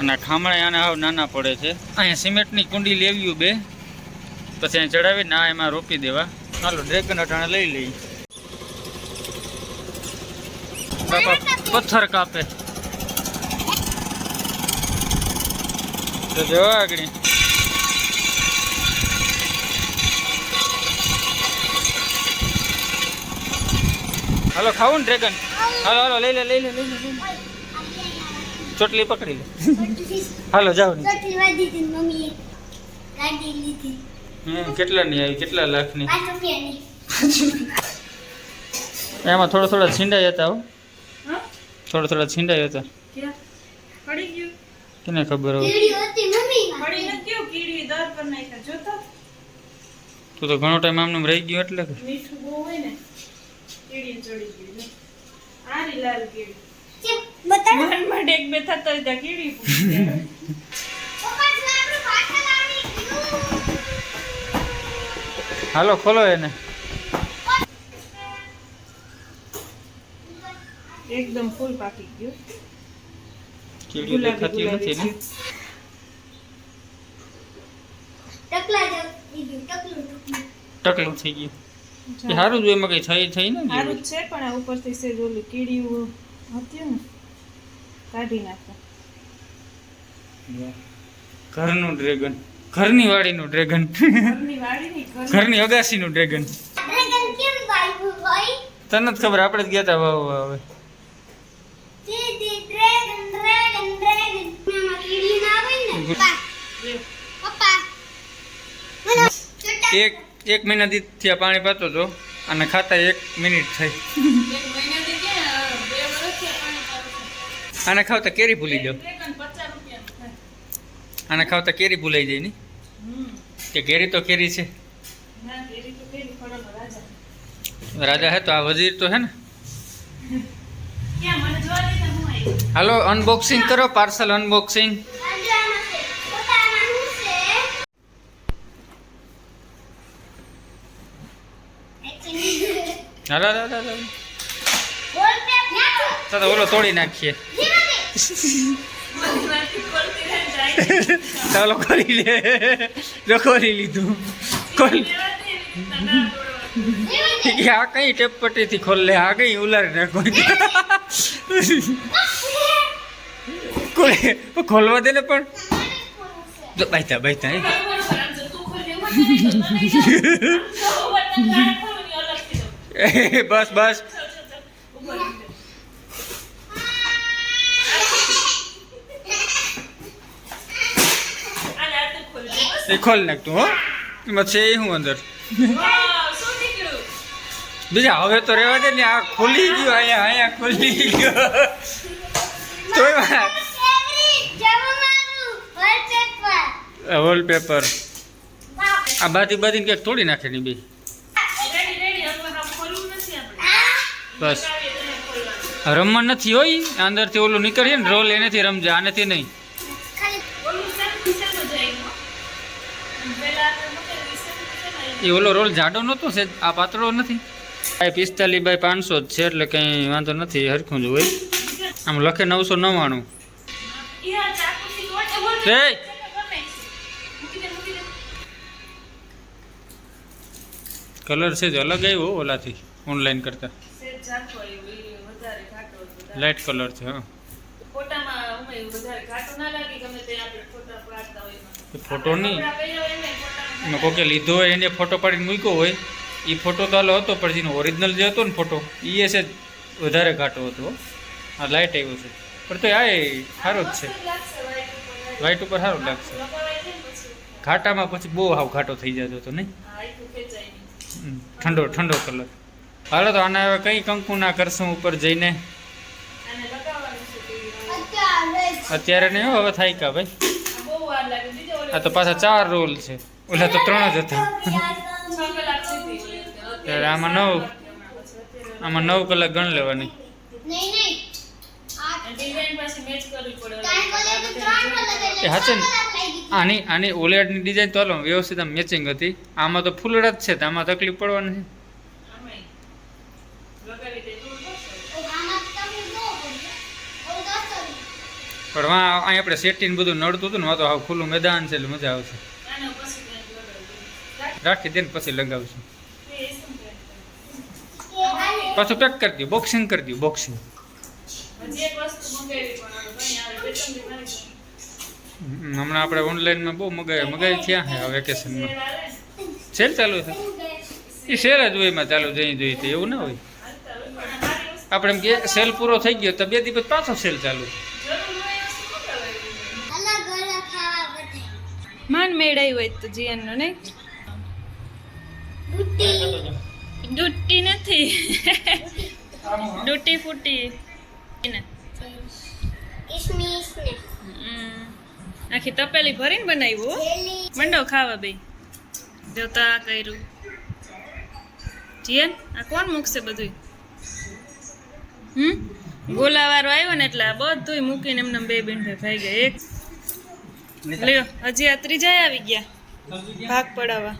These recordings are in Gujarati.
અને ખામણા આને હાવ નાના પડે છે. અહીંયા સિમેન્ટની કુંડી લેવી બે. પછી અહીં ચડાવી ના એમાં રોપી દેવા. ચાલો ડ્રેગન અટાણે લઈ લઈ પથ્થર કાપે. તો જો આગળ. હાલો, ખાવું ને ડ્રેગન હાલો હાલો લઈ લે લઈ લે લઈ લે. ચોટલી પકડી લે. હાલો જાઓ ને ચોટલી વાધી હતી મમ્મીએ ગાડી લીધી. હમ, કેટલાની આવી? કેટલા લાખની ની? એમાં થોડા થોડા છીંડાઈ હતા હો. થોડા થોડા છીંડાઈ હતા? કેને ખબર હોય? તું. તો ઘણો ટાઈમ આમને રહી ગયો એટલે કે. મીઠું બહુ હોય ને કીડી ચડી ગઈ. આરી લાલ કીડી. એક બે થતા કીડી જો ગયું હાલો ખોલો એને. એકદમ ફૂલ પાકી ગયું. કીડીઓ દેખાતી નથી ને? ટકલા જો ટકલું ટકલું. થઈ ગયું. સારું જ હોય, એમાં કઈ થઈ થઈ ને સારું છે પણ આ ઉપરથી સેજ ઓલું કીડી હતું ને કાઢી નાખો. ઘરનું ડ્રેગન. ઘરની વાડીનું ડ્રેગન. ઘરની અગાસીનું ડ્રેગન. ડ્રેગન કેમ વાગ્યું ભાઈ તને જ ખબર આપણે જ ગયા હતા વાવ વાવ દીદી ડ્રેગન ડ્રેગન ડ્રેગન. આમાં કીડી ના આવે ને? પપ્પા. પપ્પા. મને ચોટા એક એક મહિના દીથી પાણી પાતો હતો અને ખાતા એક મિનિટ થઈ. આને ખાવતા કેરી ભૂલી જાવ. આને ખાવતા કેરી ભૂલાઈ જાય ને? કે કેરી તો કેરી છે. ના, કેરી તો કેરી, ફળોનો રાજા. રાજા હે તો આ વજીર તો હે ને. હાલો અનબોક્સિંગ કરો પાર્સલ અનબોક્સિંગ હાલો હાલો હાલો, તો ઓલો તોડી નાખીએ. ચાલો કરી લે. જો કરી લીધું. ખોલ. આ કઈ ટેપ પટ્ટીથી ખોલ લે? આ કઈ ઉલારી નાખો ખોલે. ખોલવા દે ને પણ. બાઈતા બાઈતા બસ બરોબર, આમ જો તું ખોલી એવું જ નહીં, તો નહીં જાય. આમ જો વતન ગાળ ખોલું ને અલગથી દઉં. એ બસ બસ ચાલ, ચાલ, ચાલ. ઉપર મૂકી દે. આને આ તું ખોલી દે, બસ. એ ખોલ નાખ તું હો એમાં છે એ હું અંદર વાવ, શું નીકળ્યું? બીજા હવે તો રહેવા દે ને આ ખોલી ગયો અહીંયા અહીંયા ખોલી ગયો તોય ફેવરિટ જમવાનું વોલપેપર વોલપેપર આ બાધી બાધી ક્યાંક તોડી નાખે ની બે રેડી, રેડી, હવે હા ખોલવું નથી આપણે. બસ બતાવીએ તને ખોલવાનું. આ રમવા નથી હોય આ અંદરથી ઓલું નીકળીએ ને રોલ એનાથી રમજે આનાથી નહીં એ ઓલો રોલ જાડો નહોતો છે? આ પાતળો નથી? આ પિસ્તાલીસ બાય પાંચસો જ છે એટલે કંઈ વાંધો નથી હરખું જ હોય. આમ લખે નવસો નવ્વાણું. કલર છે જ અલગ આવ્યો ઓલાથી ઓનલાઈન કરતાં. લાઇટ કલર છે હા. ફોટામાં વધારે ઘાટો ના લાગે ગમે તે આપણે ફોટા નહીં ને, કોકે લીધો હોય એને ફોટો પાડીને મૂક્યો હોય એ ફોટો તો હાલો હતો પણ જેનો ઓરિજિનલ જે હતો ને ફોટો એ છે વધારે ઘાટો હતો હો. આ લાઇટ આવ્યો છે પણ તો આ સારો જ છે લાઇટ ઉપર. સારું લાગશે ને. ઘાટામાં પછી બહુ હાવ ઘાટો થઈ જતો હતો નહીં ઠંડો ઠંડો કલર હાલો તો આને હવે કઈ કંકુના કરશું ઉપર જઈને આને લગાવવાનું છે ટીવી માં. અત્યારે અત્યારે નહીં હો, હવે થાય કા ભાઈ આ તો પાછા ચાર રોલ છે. ઓલા તો ત્રણ જ હતા. ત્યારે આમાં નવ આમાં નવ કલાક ગણ લેવાની. હાચે ને? આની આની ઓલેડની ડિઝાઇન તો હાલો વ્યવસ્થિત આમ મેચિંગ હતી. આમાં તો ફૂલડા જ છે તો આમાં તકલીફ પડવાની પણ વાં અહીં આપણે સેટીને બધું નડતું હતું ને તો આવું ખુલ્લું મેદાન છે એટલે મજા આવશે. રાખ. દે ને પછી લગાવશું પાછું પેક કરી દઉં બોક્સિંગ કરી દઉં બોક્સિંગ. હમણાં આપણે ઓનલાઈનમાં બહુ મગાવી મગાવી થયા છે આ વેકેશનમાં સેલ ચાલુ છે એ સેલ જ હોય એમાં ચાલુ, જઈ જોઈએ તો એવું ના હોય આપણે એમ કે સેલ પૂરો થઈ ગયો, તો બે દિવસ પાછો સેલ ચાલુ જરૂર માન મેળાઈ હોય તો જીયાનનો નહીં? ડૂટી. નથી. ડૂટી ફૂટી. આખી તપેલી ભરીને બનાવ્યું. મંડો ખાવા બે જોતા આ કર્યું. જીયન આ કોણ મૂકશે બધું હમ? ગોલાવાળો આવ્યો ને એટલે આ બધુંય મૂકીને એમને બે બિંઠે ભાઈ ગયા એક લ્યો હજી આ ત્રીજા આવી ગયા. ભાગ પડાવવા.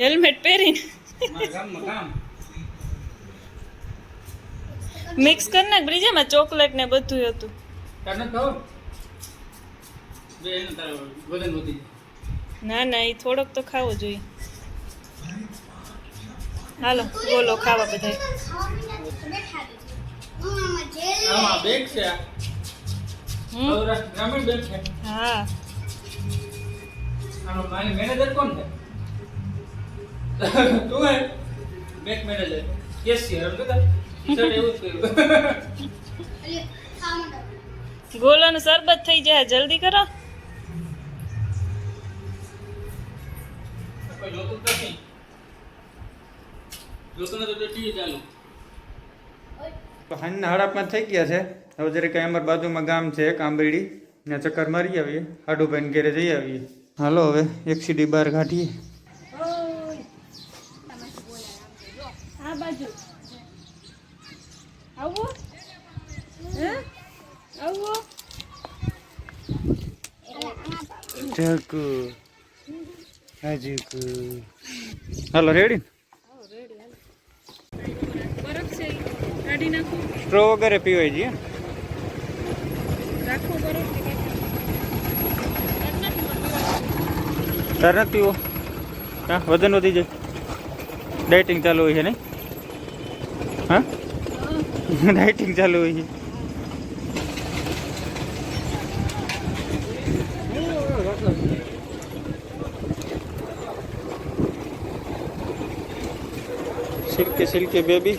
હેલ્મેટ પહેરીને. મિક્સ કરી નાખ બ્રિજામાં ચોકલેટ ને બધું હતું. ના ના એ થોડોક તો ખાવો જોઈએ. હાલો બોલો ખાવા બધા બેગ છે સૌરાષ્ટ્ર ગ્રામીણ બેંક છે. હા. આનો મારી મેનેજર કોણ છે? તું હે? બેંક મેનેજર કેશિયર એમ કહેતા? સર એવું જ કર્યું અલ્યો ખાવા માંડો ગોલાનું શરબત થઈ જાય. જલ્દી કરો. કોઈ જોતું નથી. જોતું નથી તો ટીવી ચાલુ. હાંજના હાડા થઈ ગયા છે. હવે જરીક અમારા બાજુમાં ગામ છે કાંબેડી ત્યાં ચક્કર મારી આવીએ હાડુભાઈ ઘેરે જઈ આવીએ. હાલો હવે એક સીડી બહાર કાઢીએ. આ બાજુ. આવો. હે? આવો. ચાકુ હાજુકુ. હાલો રેડી? સ્ટ્રો વગેરે પીવાય બરફ તાર નથી પીવો. હા, વજન વધી જાય. ડાયટિંગ ચાલુ હોય છે નહીં હા? ડાયટિંગ ચાલુ હોય છે. સિલ્કે સિલ્કે બેબી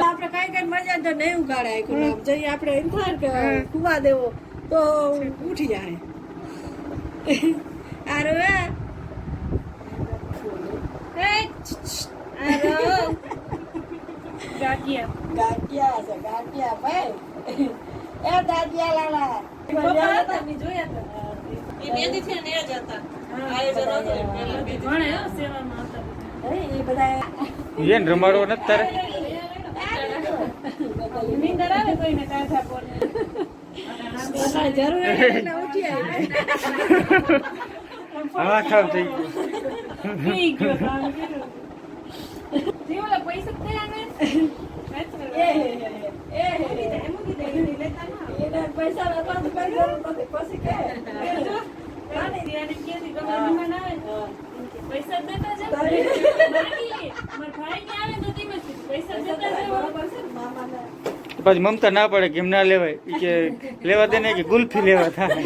આપણે કઈ મજા તો નહીં ઉગાડે આખું નામ એમ થાય કુવા દેવો તો ઉઠી જાય આરો ગાંઠિયા. ગાંઠિયા છે, ગાંઠિયા ભાઈ. એ દાદિયા લાલા પપ્પા હતા? મેં જોયા હતા. એ બે દી ને એ જ હતા. આયોજન હતું. એ પહેલા બે હો સેવામાં હતા એ બધા એને રમાડવો નથી તારે? નીંદર આવે કોઈને ટાઢા પોરને. જરૂર એટલે ઉઠી આવી હા ખાવ થઈ ગયું. પી ગયો તો કર્યું. જે પૈસા થયા ને? એ હે હે હે. એ હે હે. એના પૈસા નતા તો કઈ જરૂર નથી પછી કે ત્યારે ક્યાંથી ગમે મહેમાન આવે ને, હા. પૈસા દેતા જાવ તારી- માંગી લે. મારા ભાઈ ને આવે તો ધીમે થી પૈસા દેતા જાવ બરોબર છે ને મામાને પછી મમતા ના પડે કે ના લેવાય. કે લેવા દે ને કે ગુલ્ફી લેવા થાય.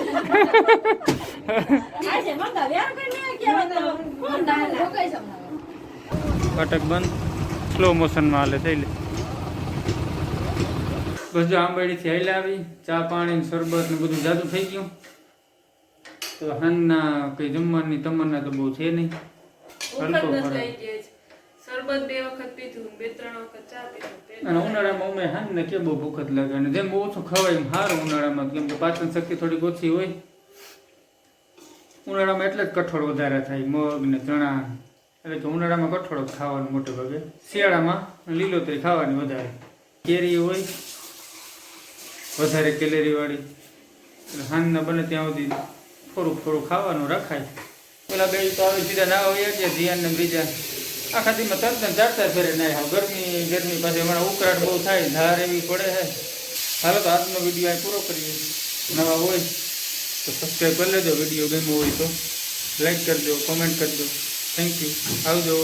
ફાટક બંધ. સ્લો મોશનમાં હાલે થઈ લે. બસ જો આંબાડીથી હાઈલા આવી. ચા પાણી શરબત ને બધું જાદુ થઈ ગયું. તો હાનના કઈ જમવાની તમન્ના તો બહુ છે નહીં. હલકો. ઉનાળામાં અમે પાચન શક્તિ થોડીક ઓછી હોય. ઉનાળામાં એટલે જ કઠોળ વધારે થાય, મગ ને ચણા. એટલે કે ઉનાળામાં કઠોળ ખાવાનું મોટે ભાગે. શિયાળામાં લીલોતરી ખાવાની વધારે. કેરી હોય, વધારે કેલેરી વાળી. એટલે હાનના બને ત્યાં સુધી થોડુંક થોડું ખાવાનું રખાય. પેલા બે તો આવી સીધા ના હોય એટલે ધ્યાન ને બીજા. આખા દીમાં તરત ને ચાર ચાર ફેરે નાય હાવ ગરમી ગરમી પાસે હમણાં ઉકળાટ બહુ થાય, ધાર એવી પડે છે હાલો તો આજનો વીડિયો અહીં પૂરો કરીએ. નવા હોય તો સબસ્ક્રાઈબ કરી લેજો, વીડિયો ગમ્યો હોય તો. લાઈક કરજો કોમેન્ટ કરજો. થેન્ક યુ આવજો.